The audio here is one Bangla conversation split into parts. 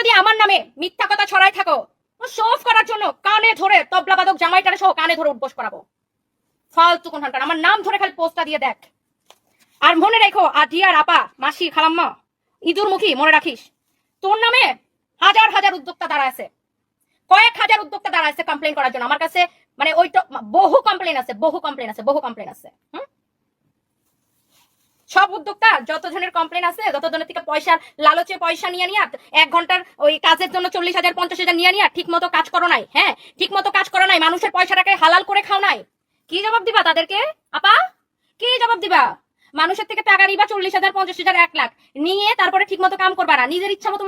যদি আমার নামে মিথ্যা কথা ছড়াই থাকো শোফ করার জন্য কানে ধরে তবলা বাদক জামাইটারে সহ কানে ধরে উঠবস করাবো। ফালতু কোন হান্টার আমার নাম ধরে খালি পোস্টটা দিয়ে দেখ। আর মনে রেখো, আদিয়ার আপা, মাসি, খালাম্মা ইঁদুর মুখী মনে রাখিস, তোর নামে হাজার হাজার উদ্যোক্তা দাঁড়া আছে। কয়েক হাজার উদ্যোক্তা দাঁড়া আছে কমপ্লেন করার জন্য। আমার কাছে মানে ওই তো- বহু কমপ্লেন আছে, বহু কমপ্লেন আছে, বহু কমপ্লেন আছে। হুম? সব উদ্যোক্তা যত জনের কমপ্লেন আছে, যত জনের থেকে পয়সা, লালচে পয়সা নিয়ে নিয়ে এক ঘণ্টার ওই কাজের জন্য চল্লিশ হাজার, পঞ্চাশ হাজার নিয়ে নিয়ে ঠিক মতো কাজ করো নাই হ্যাঁ? ঠিক মতো কাজ করো নাই, মানুষের পয়সাটাকে হালাল করে খাও নাই। কি জবাব দিবা তাদেরকে? আপা, কি জবাব দিবা? মানুষের থেকে টাকা নিবা চল্লিশ হাজার, পঞ্চাশ হাজার, এক লাখ। নিয়ে তারপরে ঠিক মতো কাম করবা না। নিজের ইচ্ছা মতো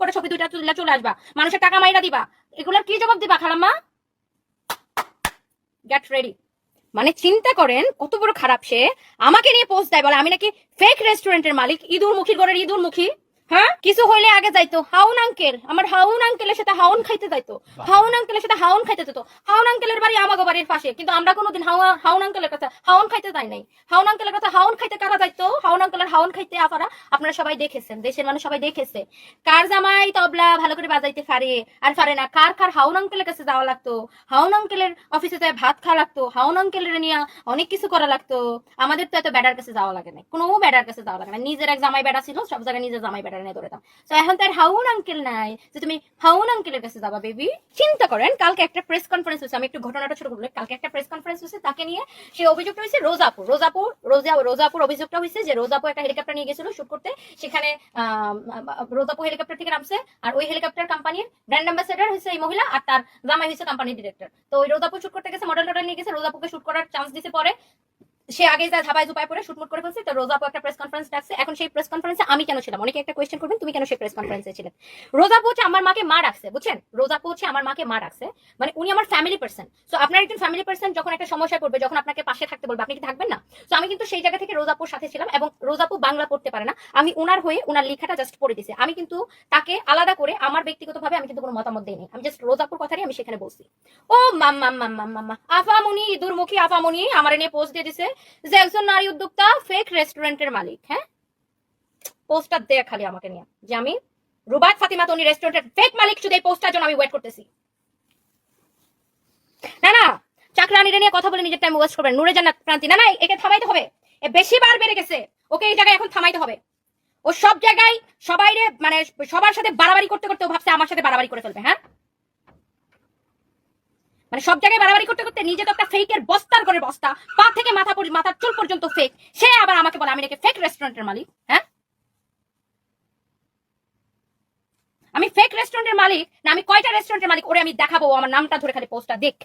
করে ছবি দুইটা তুলে চলে আসবা। মানুষের টাকা মাইরা দিবা। এগুলোর কি জবাব দিবা, খালাম্মা? গেট রেডি মানে চিন্তা করেন কত বড় খারাপ সে আমাকে নিয়ে পোস্ট দেয় বলে আমি নাকি ফেক রেস্টুরেন্টের মালিক ইঁদুর মুখী ঘরের ইঁদুর মুখী। হ্যাঁ? কিছু হইলে আগে যাইতো। হাউন আঙ্কেল আমার হাউন আঙ্কেলের সাথে হাউন খাইতে যাইতো। হাউন আঙ্কেলের সাথে হাউন খাইতে যেত। হাউন আঙ্কেলের বাড়ি আমাগো বাড়ির পাশে কিন্তু আমরা কোনোদিন হাউন আঙ্কেলের কাছে হাউন খাইতে যাই নাই। হাউন আঙ্কেলের কাছে হাউন খাইতে কারা যাইতো? হাউন হাউন খাইতে আপনারা আপনারা সবাই দেখেছেন, দেশের মানুষ সবাই দেখেছে। কার জামাই তবলা ভালো করে বাজাইতে পারে? আর পারে না, কার কার হাউন আঙ্কেলের কাছে যাওয়া লাগতো? হাউন আঙ্কেলের অফিসে যায় ভাত খাওয়া লাগতো, হাউন আঙ্কেলের নিয়ে অনেক কিছু করা লাগতো। আমাদের তো এত ব্যাডার কাছে যাওয়া লাগে না কোনো ব্যাডার কাছে যাওয়া লাগে না নিজের এক জামাই বেড়া ছিল, সব জায়গায় নিজের জামাই বেড়া নিয়ে দৌড়াতাম। তো এখন তার হাউন আঙ্কেল নাই। যে তুমি হাউন আঙ্কেলের কাছে যাবা বেবি চিন্তা করেন, কালকে একটা প্রেস কনফারেন্স হয়েছে, আমি একটু ঘটনাটা ছোট করব কালকে একটা প্রেস কনফারেন্স হয়েছে, তাকে নিয়ে সে অভিযোগটা হয়েছে, রোজাপুর রোজাপুর, রোজা, রোজাপুর অভিযোগটা হয়েছে যে রোজাপুর একটা হেলিকপ্টার নিয়ে গেছিল শুট করতে। সেখানে রোজাপুর হেলিকপ্টার থেকে নামছে। আর ওই হেলিকপ্টার কোম্পানির ব্র্যান্ড অ্যাম্বাসেডার হয়েছে এই মহিলা, আর তার জামাই হয়েছে কোম্পানির ডিরেক্টর তো ওই রোদাপু শুট করতে গেছে মডেল টডেল নিয়ে গেছে রোদাপুকে শুট করার চান্স দিতে পরে। সে আগে যা ধাপায় জুপায় পরে শুটমুট করে ফেলছে। তো রোজাপু একটা প্রেস কনফারেন্স ডাকছে। এখন সেই প্রেস কনফারেন্সে আমি কেন ছিলাম? অনেকে একটা কোয়েশ্চেন করবেন, তুমি কেন সেই প্রেস কনফারেন্সে ছিলেন রোজাপু হচ্ছে আমার মাকে মা রাখছে, বুঝছেন? রোজাপু হচ্ছে আমার মাকে মা রাখছে। মানে উনি আমার ফ্যামিলি পার্সন সো আপনার একজন ফ্যামিলি পার্সন যখন একটা সমস্যায় পড়বে, যখন আপনাকে পাশে থাকতে বলবে, আপনি কি থাকবেন না? তো আমি কিন্তু সেই জায়গা থেকে রোজাপুর সাথে ছিলাম এবং রোজাপু বাংলা পড়তে পারে না। আমি ওনার হয়ে ওনার লেখাটা জাস্ট পড়ে দিছি আমি কিন্তু তাকে আলাদা করে আমার ব্যক্তিগতভাবে আমি কিন্তু কোনো মতামত দিইনি। আমি জাস্ট রোজাপুর কথাই আমি সেখানে বলছি। ও মাম মাম মাম মাম মাম আফামনি, দুর্মুখী আফামনি, আমার নিয়ে পোস্ট দিয়ে দিছে। যে একজন নারী উদ্যোক্তা ফেক রেস্টুরেন্টের মালিক হ্যাঁ? পোস্টার দেয় খালি আমাকে নিয়ে, যে আমি রুবাত ফাতিমা তনি রেস্টুরেন্টের ফেক মালিক, শুধু এই পোস্টার জন্য আমি ওয়েট করতেছি। না না চাকরানিরে নিয়ে কথা বলে নিজের টাইম ওয়েস্ট করবেন, নুরে জান্নাত প্রান্তি না না একে থামাইতে হবে। এ বেশি বার বেড়ে গেছে, ওকে এই জায়গায় এখন থামাইতে হবে। ও সব জায়গায় সবাই মানে সবার সাথে বাড়াবাড়ি করতে করতে ও ভাবছে আমার সাথে বাড়াবাড়ি করে ফেলবে হ্যাঁ? মানে সব জায়গায় বাড়াবাড়ি করতে করতে নিজে তো একটা ফেকের বস্তার করে বস্তা, পা থেকে মাথা পরি, মাথার চুল পর্যন্ত ফেক সে আবার আমাকে বলে, আমি নাকি ফেক রেস্টুরেন্টের মালিক? হ্যাঁ? আমি ফেক রেস্টুরেন্টের মালিক না, আমি কয়টা রেস্টুরেন্টের মালিক? ওরে, আমি দেখাবো আমার নামটা ধরে খালি পোস্টটা দেখ।